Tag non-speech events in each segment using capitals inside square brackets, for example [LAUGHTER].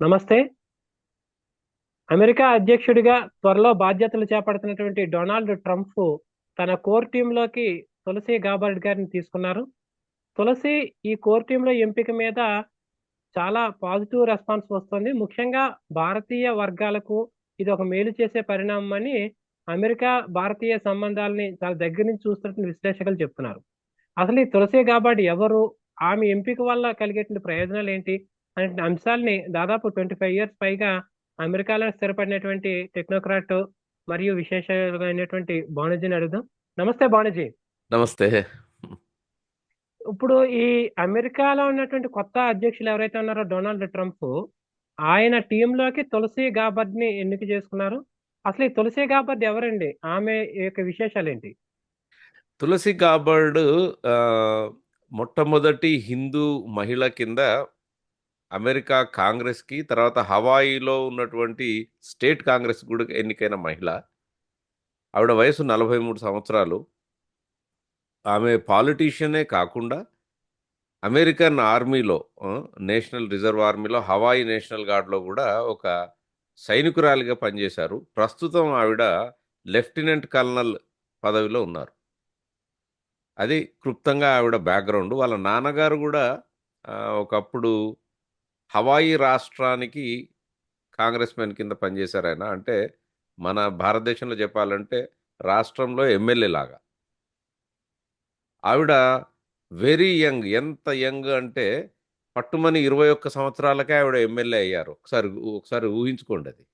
నమస్తే. అమెరికా అధ్యక్షుడిగా త్వరలో బాధ్యతలు చేపడుతున్నటువంటి డొనాల్డ్ ట్రంప్ తన కోర్ టీంలోకి తులసి గాబర్డ్ గారిని తీసుకున్నారు. తులసి ఈ కోర్ టీంలో ఎంపిక మీద చాలా పాజిటివ్ రెస్పాన్స్ వస్తుంది. ముఖ్యంగా భారతీయ వర్గాలకు ఇది ఒక మేలు చేసే పరిణామం అని అమెరికా భారతీయ సంబంధాలని చాలా దగ్గర నుంచి చూస్తున్నటువంటి విశ్లేషకులు చెప్తున్నారు. అసలు ఈ తులసి గాబర్డ్ ఎవరు? ఆమె ఎంపిక వల్ల కలిగేటువంటి ప్రయోజనాలు ఏంటి? అనే అంశాలని దాదాపు ట్వంటీ ఫైవ్ ఇయర్స్ పైగా అమెరికాలో స్థిరపడినటువంటి టెక్నోక్రాట్ మరియు విశేషమైనటువంటి బాణజీని అడుగుదాం. నమస్తే బాణజీ నమస్తే. ఇప్పుడు ఈ అమెరికాలో ఉన్నటువంటి కొత్త అధ్యక్షులు ఎవరైతే ఉన్నారో డొనాల్డ్ ట్రంప్ ఆయన టీంలోకి తులసి గాబర్డ్ని ఎన్నిక చేసుకున్నారు. అసలు ఈ తులసి గాబర్డ్ ఎవరండి? ఆమె యొక్క విశేషాలు ఏంటి తులసి గాబర్డ్ మొట్టమొదటి హిందూ మహిళ కింద అమెరికా కాంగ్రెస్కి తర్వాత హవాయిలో ఉన్నటువంటి స్టేట్ కాంగ్రెస్ కూడా ఎన్నికైన మహిళ. ఆవిడ వయసు నలభై మూడు సంవత్సరాలు. ఆమె పాలిటీషియనే కాకుండా అమెరికన్ ఆర్మీలో నేషనల్ రిజర్వ్ ఆర్మీలో హవాయి నేషనల్ గార్డ్లో కూడా ఒక సైనికురాలిగా పనిచేశారు. ప్రస్తుతం ఆవిడ లెఫ్టినెంట్ కల్నల్ పదవిలో ఉన్నారు. అది క్లుప్తంగా ఆవిడ బ్యాక్గ్రౌండ్. వాళ్ళ నాన్నగారు కూడా ఒకప్పుడు హవాయి రాష్ట్రానికి కాంగ్రెస్ మెన్ కింద పనిచేశారు ఆయన. అంటే మన భారతదేశంలో చెప్పాలంటే రాష్ట్రంలో ఎమ్మెల్యే లాగా. ఆవిడ వెరీ యంగ్ ఎంత యంగ్ అంటే పట్టుమని ఇరవై ఒక్క సంవత్సరాలకే ఆవిడ ఎమ్మెల్యే అయ్యారు. ఒకసారి ఒకసారి ఊహించుకోండి అది.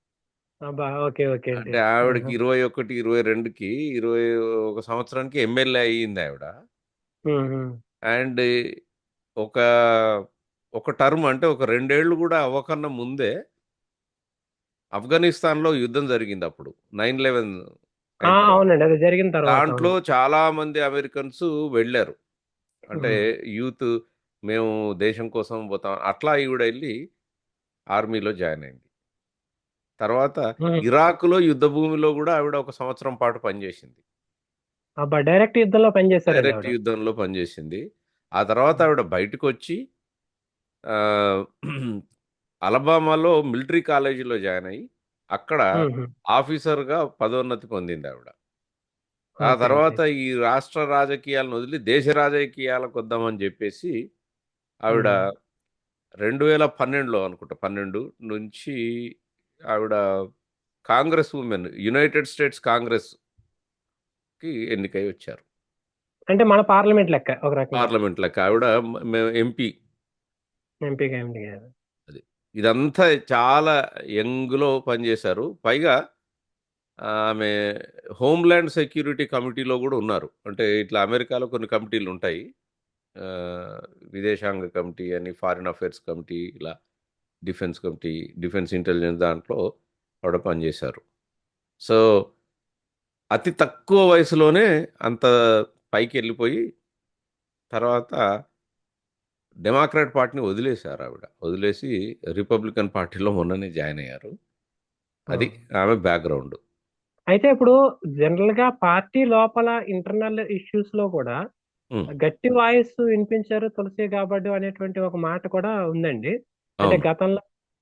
అంటే ఆవిడకి ఇరవై ఒకటి ఇరవై రెండుకి ఇరవై ఒక సంవత్సరానికి ఎమ్మెల్యే అయ్యింది ఆవిడ. అండ్ ఒక ఒక టర్మ్ అంటే ఒక రెండేళ్ళు కూడా అవ్వకన్నా ముందే ఆఫ్ఘనిస్తాన్లో యుద్ధం జరిగింది అప్పుడు. నైన్ లెవెన్ అవునండి. అది జరిగిన తర్వాత దాంట్లో చాలా మంది అమెరికన్స్ వెళ్ళారు. అంటే యూత్ మేము దేశం కోసం పోతాం. అట్లా ఈవిడ వెళ్ళి ఆర్మీలో జాయిన్ అయింది. తర్వాత ఉమ్. ఇరాక్లో యుద్ధ భూమిలో కూడా ఆవిడ ఒక సంవత్సరం పాటు పనిచేసింది. డైరెక్ట్ యుద్ధంలో పనిచేశారండి డైరెక్ట్. యుద్ధంలో పనిచేసింది. ఆ తర్వాత ఆవిడ బయటకు వచ్చి అలబామాలో మిలిటరీ కాలేజీలో జాయిన్ అయ్యి అక్కడ ఆఫీసర్గా పదోన్నతి పొందింది ఆవిడ ఆ ఓకే, తర్వాత ఈ రాష్ట్ర రాజకీయాలను వదిలి దేశ రాజకీయాలకు వద్దామని చెప్పేసి ఆవిడ మ్మ్. రెండు వేల పన్నెండులో అనుకుంటా పన్నెండు నుంచి ఆవిడ కాంగ్రెస్ ఉమెన్ యునైటెడ్ స్టేట్స్ కాంగ్రెస్కి ఎన్నికై వచ్చారు. అంటే మన పార్లమెంట్ లెక్క ఒక రకంగా. పార్లమెంట్ లెక్క. ఆవిడ ఎంపీ. ఎంపీగా ఎంపీ గారు ఇదంతా చాలా యంగ్లో పనిచేశారు. పైగా ఆమె హోమ్ల్యాండ్ సెక్యూరిటీ కమిటీలో కూడా ఉన్నారు. అంటే ఇట్లా అమెరికాలో కొన్ని కమిటీలు ఉంటాయి. విదేశాంగ కమిటీ అని ఫారిన్ అఫైర్స్ కమిటీ ఇలా డిఫెన్స్ కమిటీ డిఫెన్స్ ఇంటెలిజెన్స్ దాంట్లో ఆవిడ పనిచేశారు. సో అతి తక్కువ వయసులోనే అంత పైకి వెళ్ళిపోయి తర్వాత డెమోక్రాట్ పార్టీని వదిలేశారు ఆవిడ. వదిలేసి రిపబ్లికన్ పార్టీలో మొన్ననే జాయిన్ అయ్యారు. అది ఆమె బ్యాక్గ్రౌండ్. అయితే ఇప్పుడు జనరల్గా పార్టీ లోపల ఇంటర్నల్ ఇష్యూస్లో కూడా. గట్టి వాయిస్ వినిపించారు తులసి గాబర్డ్ అనేటువంటి ఒక మాట కూడా ఉందండి. అంటే గతంలో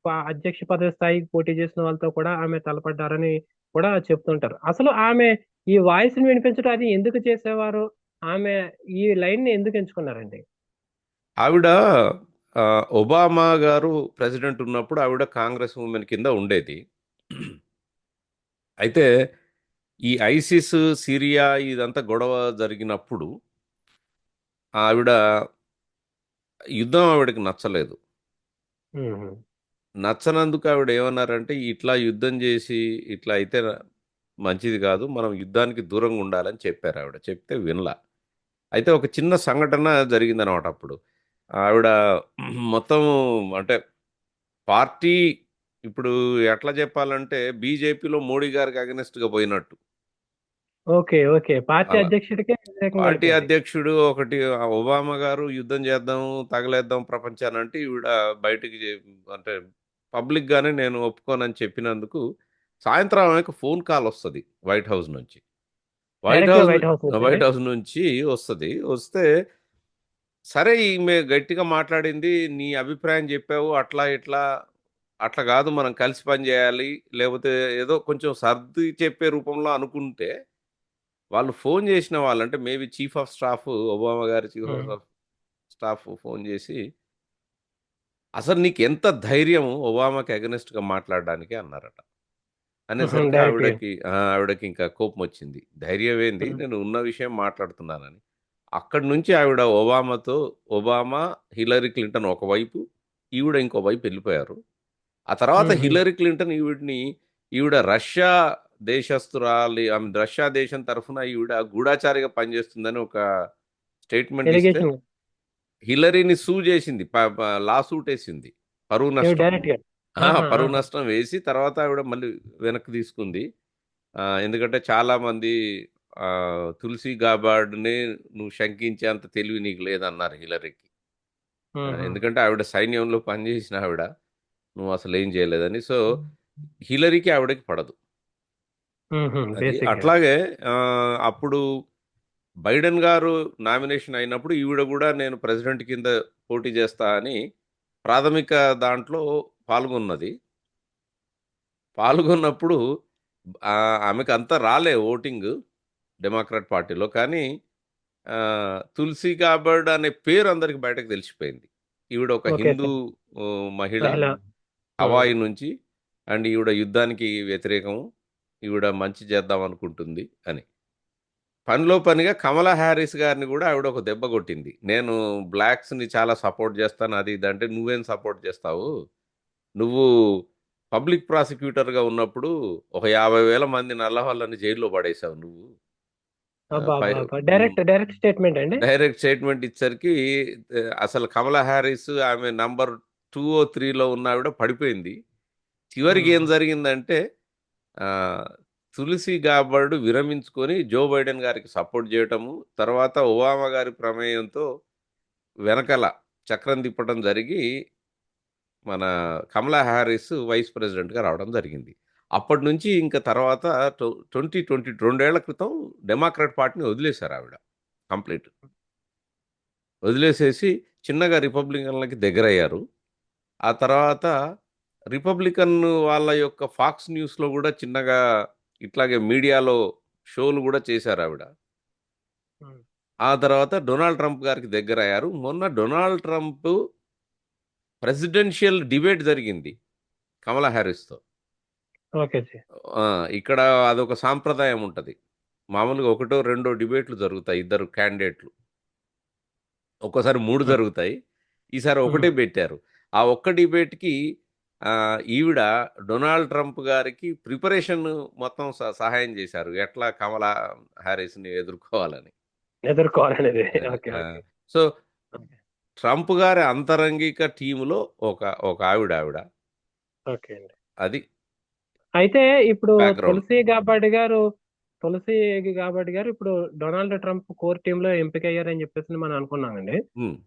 అధ్యక్ష పదవి స్థాయికి పోటీ చేసిన వాళ్ళతో కూడా ఆమె తలపడ్డారని కూడా చెప్తుంటారు. అసలు ఆమె ఈ వాయిస్ని వినిపించడం అది ఎందుకు చేసేవారు? ఆమె ఈ లైన్ని ఎందుకు ఎంచుకున్నారండి? ఆవిడ ఒబామా గారు ప్రెసిడెంట్ ఉన్నప్పుడు ఆవిడ కాంగ్రెస్ ఉమెన్ కింద ఉండేది. అయితే ఈ ఐసిస్ సిరియా ఇదంతా గొడవ జరిగినప్పుడు ఆవిడ యుద్ధం ఆవిడకి నచ్చలేదు. నచ్చనందుకు ఆవిడ ఏమన్నారంటే ఇట్లా యుద్ధం చేసి ఇట్లా అయితే మంచిది కాదు మనం యుద్ధానికి దూరంగా ఉండాలని చెప్పారు ఆవిడ. చెప్తే వినలా. అయితే ఒక చిన్న సంఘటన జరిగిందనమాట అప్పుడు. ఆవిడ మొత్తం అంటే పార్టీ ఇప్పుడు ఎట్లా చెప్పాలంటే బీజేపీలో మోడీ గారికి అగనెస్ట్గా పోయినట్టు. Okay okay. పార్టీ అలా. అధ్యక్షుడికే వ్యతిరేకంగా పార్టీ వెళ్ళిపోయింది. అధ్యక్షుడు ఒకటి ఆ ఒబామా గారు యుద్ధం చేద్దాం తగలేద్దాం ప్రపంచాన్ని అంటే ఈవిడ బయటికి చే- అంటే పబ్లిక్ గానే నేను ఒప్పుకోనని చెప్పినందుకు సాయంత్రం ఆమెకు ఫోన్ కాల్ వస్తుంది వైట్ హౌస్ నుంచి. వైట్గా House White House White House నుంచి వస్తుంది. వస్తే సరే ఈమె గట్టిగా మాట్లాడింది నీ అభిప్రాయం చెప్పావు అట్లా ఇట్లా అట్లా కాదు మనం కలిసి పని చేయాలి. లేకపోతే ఏదో కొంచెం సర్ది చెప్పే రూపంలో అనుకుంటే వాళ్ళు ఫోన్ చేసిన వాళ్ళంటే maybe chief of staff Obama గారి చీఫ్ ఆఫ్ స్టాఫ్ ఫోన్ చేసి అసలు నీకు ఎంత ధైర్యం ఒబామాకి అగెనిస్ట్గా మాట్లాడడానికి? అన్నారట. అనేసరికి ఆవిడకి ఆవిడకి ఇంకా కోపం వచ్చింది. ధైర్యం ఏంది నేను ఉన్న విషయం మాట్లాడుతున్నానని. అక్కడి నుంచి ఆవిడ ఒబామాతో ఒబామా హిలరీ క్లింటన్ ఒకవైపు ఈవిడ ఇంకో వైపు వెళ్ళిపోయారు. ఆ తర్వాత హిలరీ క్లింటన్ ఈవిడ్ని ఈవిడ రష్యా దేశస్తురాలి ఆమె రష్యా దేశం తరఫున ఈవిడ గూఢాచారిగా పనిచేస్తుందని ఒక స్టేట్మెంట్ ఇస్తే హిలరీని సూ చేసింది లా సూట్ వేసింది పరువు నష్టం. పరువు. నష్టం వేసి తర్వాత ఆవిడ మళ్ళీ వెనక్కి తీసుకుంది. ఎందుకంటే చాలా మంది తులసి గాబార్డ్ని నువ్వు శంకించేంత తెలివి నీకు లేదన్నారు హిలరీకి. ఎందుకంటే ఆవిడ సైన్యంలో పనిచేసిన ఆవిడ. నువ్వు అసలు ఏం చేయలేదని. సో హిలరీకి ఆవిడకి పడదు. అట్లాగే అప్పుడు బైడెన్ గారు నామినేషన్ అయినప్పుడు ఈవిడ కూడా నేను ప్రెసిడెంట్ కింద పోటీ చేస్తా అని ప్రాథమిక దాంట్లో పాల్గొన్నది. పాల్గొన్నప్పుడు ఆమెకు అంతా రాలే ఓటింగ్. డెమోక్రాట్ పార్టీలో. కానీ తులసి గాబర్డ్ అనే పేరు అందరికి బయటకు తెలిసిపోయింది. ఈవిడ ఒక హిందూ మహిళ. హవాయి నుంచి అండ్ ఈవిడ యుద్ధానికి వ్యతిరేకం. ఈవిడ మంచి చేద్దాం అనుకుంటుంది అని. పనిలో పనిగా కమలా హ్యారిస్ గారిని కూడా ఆవిడ ఒక దెబ్బ కొట్టింది. నేను బ్లాక్స్ని చాలా సపోర్ట్ చేస్తాను అది ఇది అంటే నువ్వేం సపోర్ట్ చేస్తావు? నువ్వు పబ్లిక్ ప్రాసిక్యూటర్గా ఉన్నప్పుడు ఒక యాభై వేల మంది నల్ల వాళ్ళని జైల్లో పడేశావు నువ్వు. డైరెక్ట్ డైరెక్ట్ స్టేట్మెంట్ అండి? డైరెక్ట్ స్టేట్మెంట్ ఇచ్చేసరికి అసలు కమలా హ్యారిస్ ఆమె నంబర్ టూ ఓ త్రీలో ఉన్న ఆవిడ పడిపోయింది. చివరికి ఏం జరిగిందంటే తులసి గాబర్డ్ విరమించుకొని జో బైడెన్ గారికి సపోర్ట్ చేయటము తర్వాత ఒబామా గారి ప్రమేయంతో వెనకాల చక్రం తిప్పడం జరిగి మన కమలా హ్యారిస్ వైస్ ప్రెసిడెంట్గా రావడం జరిగింది. అప్పటి నుంచి ఇంకా తర్వాత ట్వంటీ ట్వంటీ రెండేళ్ళ క్రితం డెమోక్రాట్ పార్టీని వదిలేశారు ఆవిడ కంప్లీట్. వదిలేసేసి చిన్నగా రిపబ్లికన్లకి దగ్గరయ్యారు. ఆ తర్వాత రిపబ్లికన్ వాళ్ళ యొక్క ఫాక్స్ న్యూస్లో కూడా చిన్నగా ఇట్లాగే మీడియాలో షోలు కూడా చేశారు ఆవిడ. ఆ తర్వాత డొనాల్డ్ ట్రంప్ గారికి దగ్గర అయ్యారు మొన్న డొనాల్డ్ ట్రంప్ ప్రెసిడెన్షియల్ డిబేట్ జరిగింది కమలా హ్యారిస్తో. ఇక్కడ అదొక సాంప్రదాయం ఉంటుంది. మామూలుగా ఒకటో రెండో డిబేట్లు జరుగుతాయి ఇద్దరు క్యాండిడేట్లు. ఒక్కోసారి మూడు జరుగుతాయి. ఈసారి ఒకటే పెట్టారు. ఆ ఒక్క డిబేట్కి ఈవిడ డొనాల్డ్ ట్రంప్ గారికి ప్రిపరేషన్ మొత్తం సహాయం చేశారు. ఎట్లా కమలా హ్యారిస్ని ఎదుర్కోవాలని. ఎదుర్కోవాలనేది. సో ట్రంప్ గారి అంతరంగిక టీములో ఒక ఒక ఆవిడ ఆవిడ. అది అయితే ఇప్పుడు బ్యాక్గ్రౌండ్ తులసి గాబాటి గారు తులసి గాబాటి గారు ఇప్పుడు డొనాల్డ్ ట్రంప్ కోర్ టీమ్లో ఎంపిక అయ్యారని చెప్పేసి మనం అనుకున్నామండి.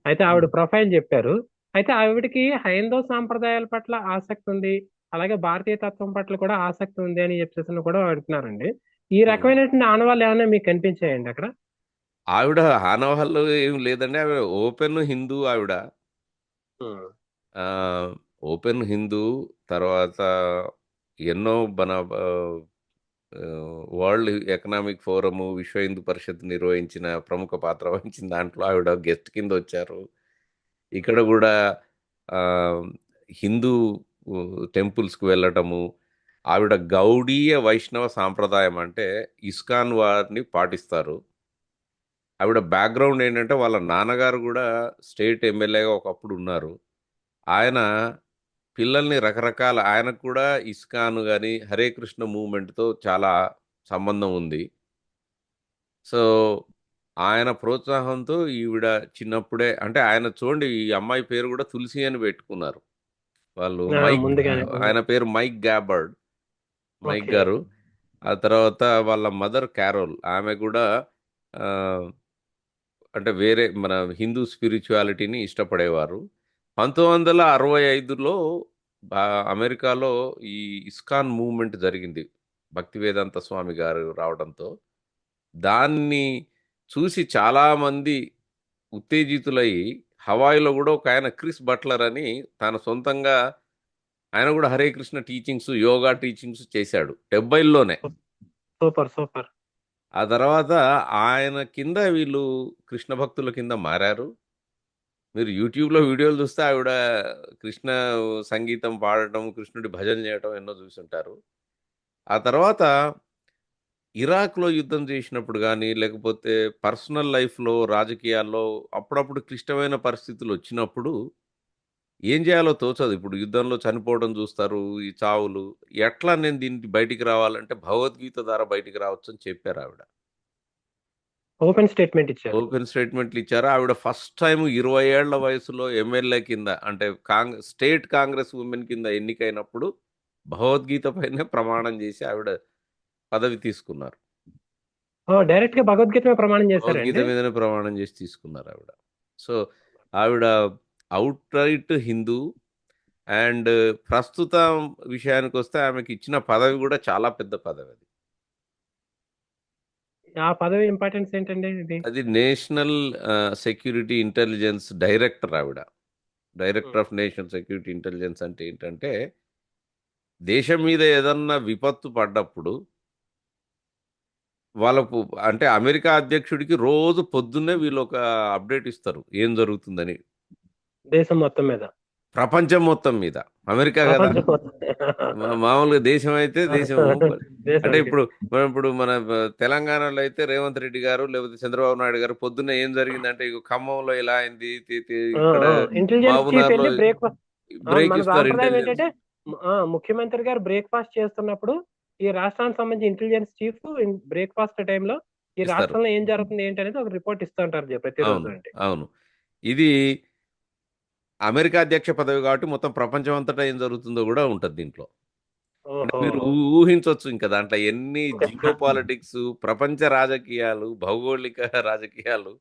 అయితే ఆవిడ ప్రొఫైల్ చెప్పారు. అయితే ఆవిడకి హైందవ సాంప్రదాయాల పట్ల ఆసక్తి ఉంది అలాగే భారతీయ తత్వం పట్ల కూడా ఆసక్తి ఉంది అని చెప్పేసి కూడా అడుగుతున్నారండి ఈ. రకమైనటువంటి ఆనవాళ్ళు ఏమైనా మీకు కనిపించాయండి అక్కడ? ఆవిడ ఆనవాళ్ళు ఏం లేదండి. ఆవిడ ఓపెన్ హిందూ ఆవిడ. ఓపెన్ హిందూ తర్వాత ఎన్నో మన వరల్డ్ ఎకనామిక్ ఫోరము విశ్వ హిందూ పరిషత్ నిర్వహించిన ప్రముఖ పాత్ర వహించిన దాంట్లో ఆవిడ గెస్ట్ కింద వచ్చారు. ఇక్కడ కూడా హిందూ టెంపుల్స్కి వెళ్ళటము ఆవిడ గౌడీయ వైష్ణవ సాంప్రదాయం అంటే ఇస్కాన్ వారిని పాటిస్తారు. ఆవిడ బ్యాక్గ్రౌండ్ ఏంటంటే వాళ్ళ నాన్నగారు కూడా స్టేట్ ఎమ్మెల్యేగా ఒకప్పుడు ఉన్నారు. ఆయన పిల్లల్ని రకరకాల ఆయనకు కూడా ఇస్కాన్ కానీ హరే కృష్ణ మూవ్మెంట్తో చాలా సంబంధం ఉంది. సో ఆయన ప్రోత్సాహంతో ఈవిడ చిన్నప్పుడే అంటే ఆయన చూడండి ఈ అమ్మాయి పేరు కూడా తులసి అని పెట్టుకున్నారు. వాళ్ళు మైక్ ఆయన పేరు మైక్ గ్యాబర్డ్ మైక్ గారు. ఆ తర్వాత వాళ్ళ మదర్ క్యారోల్. ఆమె కూడా అంటే వేరే మన హిందూ స్పిరిచువాలిటీని ఇష్టపడేవారు. పంతొమ్మిది వందల అరవై ఐదులో అమెరికాలో ఈ ఇస్కాన్ మూవ్మెంట్ జరిగింది. భక్తి వేదాంత స్వామి గారు రావడంతో. దాన్ని చూసి చాలామంది ఉత్తేజితులై హవాయిలో కూడా ఒక ఆయన క్రిస్ బట్లర్ అని తన సొంతంగా ఆయన కూడా హరే కృష్ణ టీచింగ్స్ యోగా టీచింగ్స్ చేశాడు డెబ్బైల్లోనే. Super super. ఆ తర్వాత ఆయన కింద వీళ్ళు కృష్ణ భక్తుల కింద మారారు. మీరు యూట్యూబ్లో వీడియోలు చూస్తే ఆవిడ కృష్ణ సంగీతం పాడటం కృష్ణుడి భజన చేయటం ఎన్నో చూసుంటారు. ఆ తర్వాత ఇరాక్లో యుద్ధం చేసినప్పుడు కానీ లేకపోతే పర్సనల్ లైఫ్లో రాజకీయాల్లో అప్పుడప్పుడు క్లిష్టమైన పరిస్థితులు వచ్చినప్పుడు ఏం చేయాలో తోచదు. ఇప్పుడు యుద్ధంలో చనిపోవడం చూస్తారు ఈ చావులు. ఎట్లా నేను దీనికి బయటికి రావాలంటే భగవద్గీత ద్వారా బయటికి రావచ్చు అని చెప్పారు ఆవిడ. ఓపెన్ స్టేట్మెంట్ ఇచ్చారు. ఓపెన్ స్టేట్మెంట్లు ఇచ్చారు. ఆవిడ ఫస్ట్ టైం ఇరవై ఏళ్ళ వయసులో ఎమ్మెల్యే కింద అంటే కాంగ్ స్టేట్ కాంగ్రెస్ ఉమెన్ కింద ఎన్నికైనప్పుడు భగవద్గీత పైనే ప్రమాణం చేసి ఆవిడ పదవి తీసుకున్నారు. డైరెక్ట్గా భగవద్గీత ప్రమాణం భగవద్గీత మీదనే ప్రమాణం చేసి తీసుకున్నారు ఆవిడ. సో ఆవిడ అవుట్ రైట్ హిందూ అండ్ ప్రస్తుతం విషయానికి వస్తే ఆమెకి ఇచ్చిన పదవి కూడా చాలా పెద్ద పదవి అది ఆ పదవి ఇంపార్టెన్స్ ఏంటండి ఇది? అది నేషనల్ సెక్యూరిటీ ఇంటెలిజెన్స్ డైరెక్టర్ ఆవిడ. Director of national security intelligence అంటే ఏంటంటే దేశం మీద ఏదన్నా విపత్తు పడ్డప్పుడు వాళ్ళకు అంటే అమెరికా అధ్యక్షుడికి రోజు పొద్దున్నే వీళ్ళు ఒక అప్డేట్ ఇస్తారు. ఏం జరుగుతుందని. దేశం మొత్తం మీద. ప్రపంచం మొత్తం మీద. అమెరికా కదా. మామూలుగా దేశం అయితే దేశం [LAUGHS] అంటే. ఇప్పుడు మనం ఇప్పుడు మన తెలంగాణలో అయితే రేవంత్ రెడ్డి గారు లేకపోతే చంద్రబాబు నాయుడు గారు పొద్దున్న ఏం జరిగిందంటే ఖమ్మంలో ఇలా అయింది బ్రేక్ ఇస్తారు ముఖ్యమంత్రి గారు బ్రేక్ఫాస్ట్ చేస్తున్నప్పుడు ఈ రాష్ట్రానికి సంబంధించి ఇంటెలిజెన్స్ చీఫ్ బ్రేక్ఫాస్ట్ టైంలో ఈ. రాష్ట్రంలో ఏం జరుగుతుంది ఏంటి అనేది ఒక రిపోర్ట్ ఇస్తుంటారు ప్రతిరోజు అవును. ఇది అమెరికా అధ్యక్ష పదవి కాబట్టి మొత్తం ప్రపంచం అంతటా ఏం జరుగుతుందో కూడా ఉంటది దీంట్లో. మీరు ఊహించవచ్చు ఇంకా దాంట్లో ఎన్ని జియో పాలిటిక్స్ ప్రపంచ రాజకీయాలు భౌగోళిక రాజకీయాలు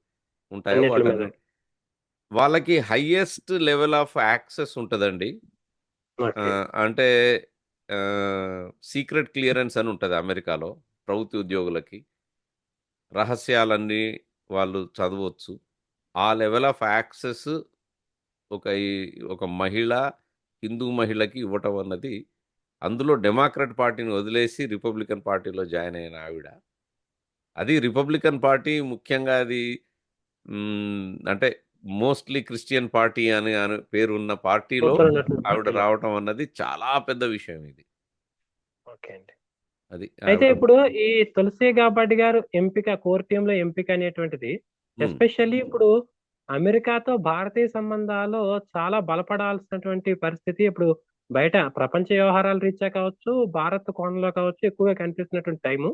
ఉంటాయో వాళ్ళకి హైయెస్ట్ లెవెల్ ఆఫ్ యాక్సెస్ ఉంటుందండి. అంటే సీక్రెట్ క్లియరెన్స్ అని ఉంటుంది అమెరికాలో ప్రభుత్వ ఉద్యోగులకి. రహస్యాలన్నీ వాళ్ళు చదవచ్చు. ఆ లెవెల్ ఆఫ్ యాక్సెస్ ఒక ఒక మహిళ హిందూ మహిళకి ఇవ్వటం అన్నది అందులో డెమోక్రట్ పార్టీని వదిలేసి రిపబ్లికన్ పార్టీలో జాయిన్ అయిన ఆవిడ. అది రిపబ్లికన్ పార్టీ ముఖ్యంగా అది అంటే మోస్ట్లీ క్రిస్టియన్ పార్టీ అని అని పేరున్న పార్టీలో ఆవిడ. రావటం అన్నది చాలా పెద్ద విషయం ఇది. అది అయితే ఇప్పుడు ఈ తులసి గాబర్డ్ గారు ఎంపిక కోర్ టీమ్లో ఎంపిక అనేటువంటిది ఎస్పెషల్లీ ఇప్పుడు అమెరికాతో భారతీయ సంబంధాలు చాలా బలపడాల్సినటువంటి పరిస్థితి ఇప్పుడు బయట ప్రపంచ వ్యవహారాల రీత్యా కావచ్చు భారత్ కోణంలో కావచ్చు ఎక్కువగా కనిపిస్తున్నటువంటి టైము.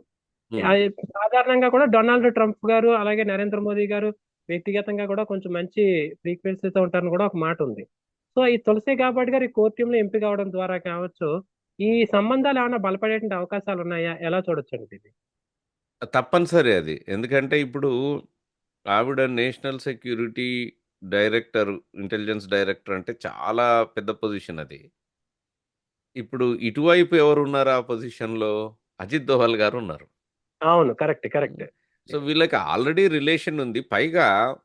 సాధారణంగా కూడా డొనాల్డ్ ట్రంప్ గారు అలాగే నరేంద్ర మోదీ గారు వ్యక్తిగతంగా కూడా కొంచెం మంచి ఫ్రీక్వెన్సీతో ఉంటారని కూడా ఒక మాట ఉంది. సో ఈ తులసి గాబర్డ్ గారు ఈ కోర్ టీమ్లో ఎంపిక అవడం ద్వారా కావచ్చు ఈ సంబంధాలు ఏమైనా బలపడేటువంటి అవకాశాలు ఉన్నాయా? ఎలా చూడొచ్చండి ఇది? తప్పనిసరి అది. ఎందుకంటే ఇప్పుడు ఆవిడ national security director intelligence director అంటే చాలా పెద్ద పొజిషన్ అది. ఇప్పుడు ఇటువైపు ఎవరు ఉన్నారు ఆ పొజిషన్లో? అజిత్ దోవల్ గారు ఉన్నారు. అవును. Correct correct. సో వీళ్ళకి ఆల్రెడీ రిలేషన్ ఉంది. పైగా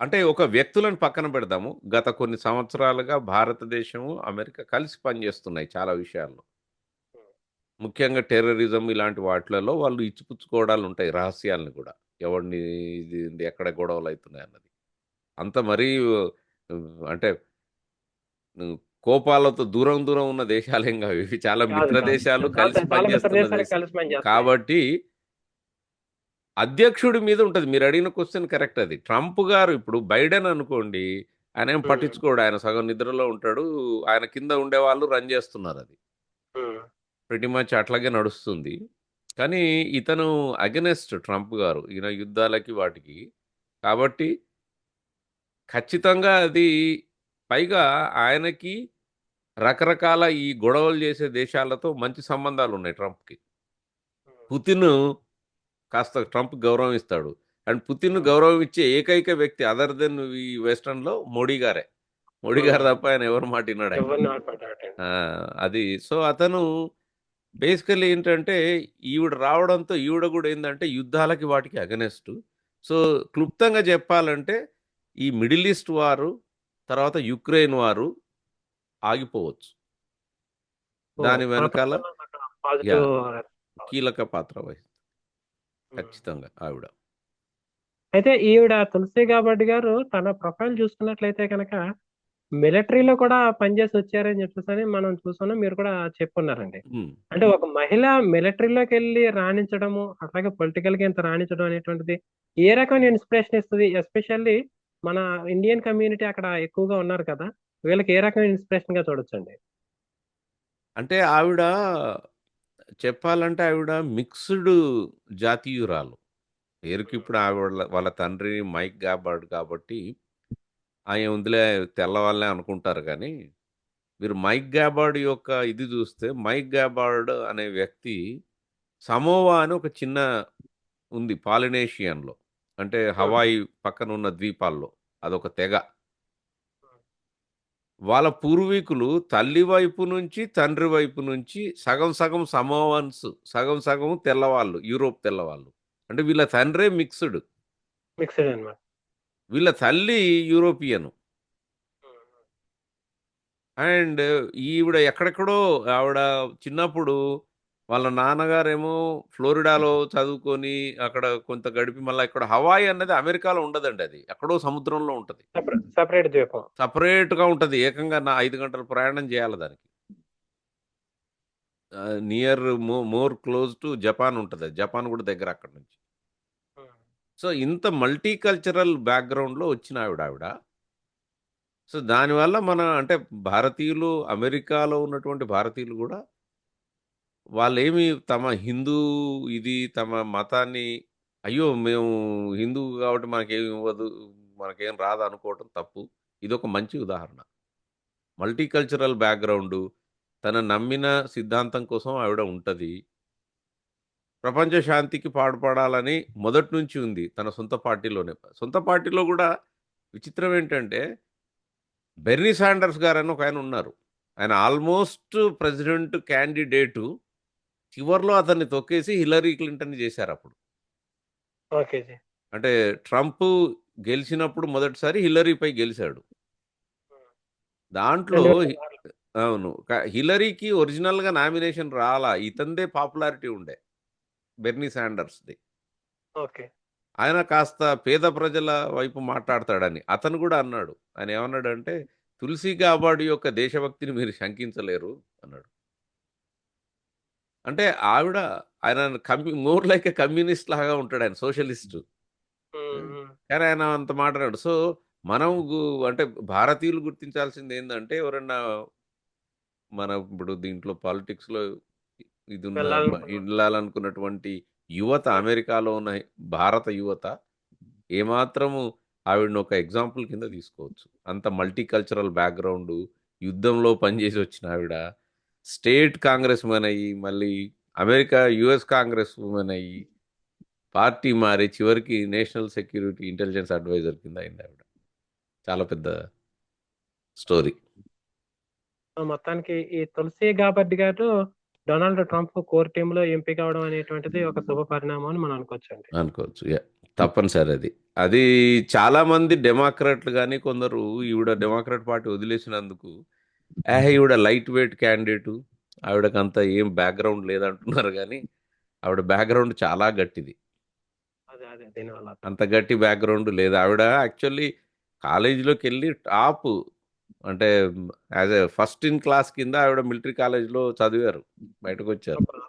అంటే ఒక వ్యక్తులను పక్కన పెడదాము. గత కొన్ని సంవత్సరాలుగా భారతదేశము అమెరికా కలిసి పనిచేస్తున్నాయి చాలా విషయాల్లో. ముఖ్యంగా టెర్రరిజం ఇలాంటి వాటిలలో వాళ్ళు ఇచ్చిపుచ్చుకోవడాలు ఉంటాయి రహస్యాలను కూడా. ఎవరిని ఇది ఎక్కడ గొడవలు అవుతున్నాయి అన్నది. అంత మరీ అంటే కోపాలతో దూరం దూరం ఉన్న దేశాలేం కావు. ఇవి చాలా కాదు, మిత్ర కాదు. దేశాలు కలిసి చాలా మిత్ర పనిచేస్తున్న దేశాలు కలిసి పనిచేస్తున్నాయి. కాబట్టి అధ్యక్షుడి మీద ఉంటుంది. మీరు అడిగిన క్వశ్చన్ కరెక్ట్ అది. ట్రంప్ గారు ఇప్పుడు బైడెన్ అనుకోండి ఆయన ఏం. పట్టించుకోడు. ఆయన సగం నిద్రలో ఉంటాడు. ఆయన కింద ఉండే వాళ్ళు రన్ చేస్తున్నారు అది. ప్రతి మచ్ అట్లాగే నడుస్తుంది. కానీ ఇతను అగెనెస్ట్ ట్రంప్ గారు ఈయన యుద్ధాలకి వాటికి. కాబట్టి ఖచ్చితంగా అది పైగా ఆయనకి రకరకాల ఈ గొడవలు చేసే దేశాలతో మంచి సంబంధాలు ఉన్నాయి ట్రంప్కి పుతిన్ కాస్త ట్రంప్ గౌరవం ఇస్తాడు అండ్ పుతిన్ గౌరవం ఇచ్చే ఏకైక వ్యక్తి అదర్ దెన్ ఈ వెస్టర్న్లో మోడీ గారే. మోడీ గారు తప్ప ఆయన ఎవరు మాట విన్నాడు అది. సో అతను బేసికలీ ఏంటంటే ఈవిడ రావడంతో ఈవిడ కూడా ఏంటంటే యుద్ధాలకి వాటికి అగనెస్ట్ సో క్లుప్తంగా చెప్పాలంటే ఈ మిడిల్ ఈస్ట్ వారు తర్వాత యుక్రెయిన్ వారు ఆగిపోవచ్చు. దాని వెనకాల! కీలక పాత్ర వహిస్తుంది. ఖచ్చితంగా ఆవిడ. అయితే ఈవిడ 'తులసి గాబర్డ్' గారు తన ప్రొఫైల్ చూసుకున్నట్లయితే గనక మిలిటరీలో కూడా పనిచేసి వచ్చారని చెప్పేసని మనం చూసున్నాం. మీరు కూడా చెప్పున్నారండి. అంటే ఒక మహిళ మిలిటరీలోకెళ్ళి రాణించడము, అట్లాగే పొలిటికల్‌గా ఇంత రాణించడం అనేటువంటిది ఏ రకమైన ఇన్స్పిరేషన్ ఇస్తది? ఎస్పెషల్లీ మన ఇండియన్ కమ్యూనిటీ అక్కడ ఎక్కువగా ఉన్నారు కదా! వీళ్ళకి ఏ రకమైన ఇన్స్పిరేషన్‌గా చూడొచ్చండి? అంటే ఆవిడ చెప్పాలంటే ఆవిడ మిక్స్‌డ్ జాతీయురాలు. పేరుకి ఇప్పుడు ఆవిడ వాళ్ళ తండ్రి మైక్ గాబార్డ్ కాబట్టి ఆ ఏముందిలే తెల్లవాళ్ళే అనుకుంటారు గానీ, మీరు మైక్ గాబార్డ్ యొక్క ఇది చూస్తే మైక్ గాబార్డ్ అనే వ్యక్తి సమోవా అని ఒక చిన్న ఉంది పాలినేషియన్‌లో. అంటే. హవాయి పక్కన ఉన్న ద్వీపాల్లో. అదొక తెగ. వాళ్ళ పూర్వీకులు తల్లి వైపు నుంచి, తండ్రి వైపు నుంచి సగం సగం సమోవన్స్, సగం సగం తెల్లవాళ్ళు. యూరోప్ తెల్లవాళ్ళు. అంటే వీళ్ళ తండ్రే మిక్స్‌డ్. మిక్స్‌డ్ అన్నమాట. వీళ్ళ తల్లి యూరోపియన్. అండ్ ఈవిడ ఎక్కడెక్కడో ఆవిడ చిన్నప్పుడు వాళ్ళ నాన్నగారేమో ఫ్లోరిడాలో చదువుకొని అక్కడ కొంత గడిపి మళ్ళా ఇక్కడ హవాయి అన్నది అమెరికాలో ఉండదండి అది. ఎక్కడో సముద్రంలో ఉంటది. సెపరే సెపరేట్ ద్వీపం. సెపరేట్‌గా ఉంటది. ఏకంగా నా 5 గంటలు ప్రయాణం చేయాలి దానికి. Near more close to Japan ఉంటది. జపాన్ కూడా దగ్గర అక్కడి నుంచి. సో, ఇంత మల్టీ కల్చరల్ బ్యాక్‌గ్రౌండ్‌లో వచ్చిన ఆవిడ ఆవిడ. సో, దానివల్ల మన అంటే భారతీయులు అమెరికాలో ఉన్నటువంటి భారతీయులు కూడా వాళ్ళేమి తమ హిందూ ఇది తమ మతాన్ని అయ్యో! మేము హిందువు కాబట్టి మనకేమి ఇవ్వదు, మనకేం రాదు అనుకోవటం తప్పు. ఇది ఒక మంచి ఉదాహరణ. మల్టీ కల్చరల్ బ్యాక్‌గ్రౌండు, తన నమ్మిన సిద్ధాంతం కోసం ఆవిడ ఉంటుంది ప్రపంచ శాంతికి పాటుపడాలని మొదటి నుంచి ఉంది. తన సొంత పార్టీలోనే. సొంత పార్టీలో గూడా విచిత్రం ఏంటంటే బెర్నీ సాండర్స్ గారని ఒకాయన ఉన్నారు. ఆయన ఆల్మోస్ట్ ప్రెసిడెంట్ క్యాండిడేటు. చివర్లో అతన్ని తొక్కేసి హిల్లరీ క్లింటన్‌ని చేశారప్పుడు. ఓకే జీ. అంటే ట్రంప్ గెలిచినప్పుడు మొదటిసారి హిల్లరీపై గెలిసాడు. హ్మ్. దాంట్లో హి 2016లో. అవును. క హిల్లరీకి ఒరిజినల్‌గా నామినేషన్ రాలా. ఇతనిదే పాపులారిటీ ఉండే. బెర్నీ సాండర్స్‌ది. ఓకే. ఆయన కాస్త పేద ప్రజల వైపు మాట్లాడతాడని. అతను గూడా అన్నాడు. ఆయన ఏమన్నాడంటే, "తులసి గాబార్డ్ యొక్క దేశభక్తిని మీరు శంకించలేరు" అన్నాడు. అంటే ఆవిడ ఆయన కమ్యూ మోర్ లైక్ ఎ కమ్యూనిస్ట్ లాగా ఉంటాడాయన. సోషలిస్టు. హ్మ్. హ్మ్. హ్మ్. కానీ ఆయన అంత మాట్లాడాడు. సో, మనం అంటే భారతీయులు గుర్తించాల్సిందేందంటే ఎవరన్నా మనం ఇప్పుడు దీంట్లో పాలిటిక్స్‌లో ఇదున్న మ వెళ్ళాలనుకున్న ఎళ్ళాలనుకున్నటువంటి యువత. అమెరికాలో ఉన్న భారత యువత ఏమాత్రము ఆవిడని ఒక ఎగ్జాంపుల్ కింద తీసుకోవచ్చు. అంత మల్టీ కల్చరల్ బ్యాక్‌గ్రౌండు, యుద్ధంలో పనిచేసి వచ్చిన ఆవిడ, స్టేట్ కాంగ్రెస్ వుమెన్ అయ్యి, మళ్ళీ అమెరికా యూఎస్ కాంగ్రెస్ వుమెన్ అయ్యి, పార్టీ మారి చివరికి నేషనల్ సెక్యూరిటీ ఇంటెలిజెన్స్ అడ్వైజర్ కింద అయిందావిడ. చాలా పెద్ద స్టోరీ. మొత్తానికి ఈ 'తులసి గాబర్డ్' గారు డొనాల్డ్ ట్రంప్ కోర్ టీమ్‌లో ఎంపిక అవ్వడం అనేటువంటిది ఒక శుభ పరిణామం అని మనం అనుకోవచ్చండి. అనుకోవచ్చు. యాహ్! తప్పనిసరి అది. అది చాలామంది డెమోక్రాట్‌లు గాని కొందరు ఈవిడ డెమోక్రాట్ పార్టీ వదిలేసినందుకు, ఏహే! ఈవిడ లైట్ వెయిట్ క్యాండిడేటు. ఆవిడకంత ఏం బ్యాక్‌గ్రౌండ్ లేదంటున్నారు గానీ, ఆవిడ బ్యాక్‌గ్రౌండ్ చాలా గట్టిది. అదే. అదే. దీనివల్ల. అంత గట్టి బ్యాక్‌గ్రౌండ్ లేదు. ఆవిడ యాక్చువల్లీ కాలేజీలోకెళ్ళి టాపు అంటే as a first in class కింద ఆవిడ మిలిటరీ కాలేజ్‌లో చదివారు. బయటకొచ్చారు. సూపర్.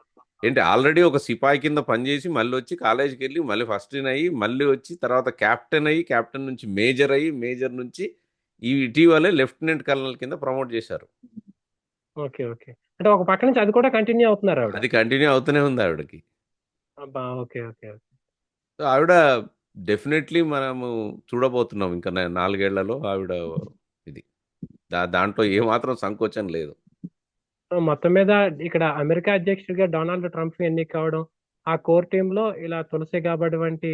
ఏంటి ఆల్రెడీ ఒక సిపాయి కింద పనిచేసి మళ్ళొచ్చి కాలేజ్‌కెళ్ళి మళ్ళీ ఫస్ట్ ఇన్ అయ్యి, మళ్ళీ వచ్చి తర్వాత కెప్టెన్ అయ్యి, కెప్టెన్ నుంచి మేజర్ అయ్యి, మేజర్ నుంచి ఈ ఇటీవలే లెఫ్టినెంట్ కల్నల్ కింద ప్రమోట్ చేశారు. ఓకే. ఓకే. అంటే ఒక పక్క నుంచి అది కూడా కంటిన్యూ అవుతున్నారావిడ. అది కంటిన్యూ అవుతూనే ఉంది ఆవిడకి. ఓకే. ఓకే. సో, ఆవిడ డెఫినెట్‌లీ మనము చూడబోతున్నాం ఇంకా నాలుగేళ్ళలో ఆవిడ. దా దాంట్లో ఏమాత్రం సంకోచం లేదు. మొత్తం మీద ఇక్కడ అమెరికా అధ్యక్షుడిగా డొనాల్డ్ ట్రంప్ ఎన్నిక కావడం, ఆ కోర్ టీమ్‌లో ఇలా 'తులసి గాబర్డ్' వంటి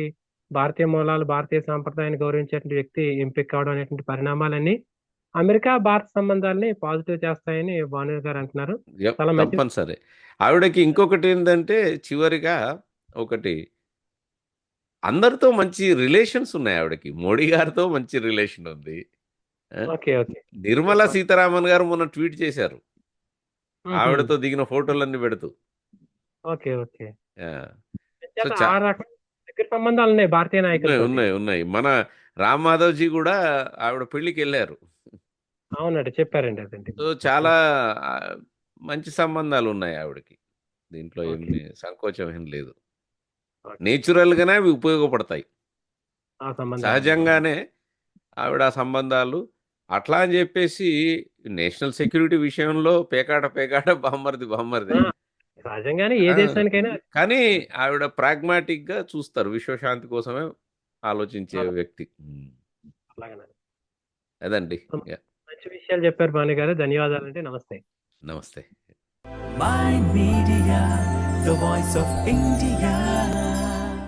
భారతీయ మూలాలు, భారతీయ సాంప్రదాయాన్ని గౌరవించేటువంటి వ్యక్తి ఎంపిక కావడం అనేటువంటి పరిణామాలన్నీ అమెరికా, భారత సంబంధాల్ని పాజిటివ్ చేస్తాయని భాను గారు అంటున్నారు. తప్పనిసరి. ఆవిడకి ఇంకొకటేందంటే చివరిగా ఒకటి అందరితో మంచి రిలేషన్స్ ఉన్నాయి ఆవిడకి. మోడీ గారితో మంచి రిలేషన్ ఉంది. నిర్మలా సీతారామన్ గారు మొన్న ట్వీట్ చేశారు. ఆవిడతో దిగిన ఫోటోలన్నీ పెడుతూ. Okay okay. సంబంధాలు ఉన్నాయి భారతీయ ఉన్నాయి నాయకులు ఉన్నాయి ఉన్నాయి. మన రామ్ మాధవ్జీ కూడా ఆవిడ పెళ్ళికి వెళ్ళారు అవునండి చెప్పారండి అదండి సో చాలా మంచి సంబంధాలు ఉన్నాయి ఆవిడకి. దీంట్లో ఏమి. సంకోచం ఏం లేదు. నేచురల్ గానే అవి ఉపయోగపడతాయి. సహజంగానే ఆవిడ ఆ సంబంధాలు అట్లా అని చెప్పేసి నేషనల్ సెక్యూరిటీ విషయంలో పేకాట పేకాట బామ్మర్ది బామ్మర్ది ఆ, సహజంగానే ఏ. దేశానికైనా కానీ ఆవిడ ప్రాగ్మాటిక్గా చూస్తారు విశ్వశాంతి కోసమే ఆలోచించే. వ్యక్తి అదండి యా. మంచి విషయాలు చెప్పారు భాను గారు ధన్యవాదాలండి నమస్తే నమస్తే My Media, the voice of India.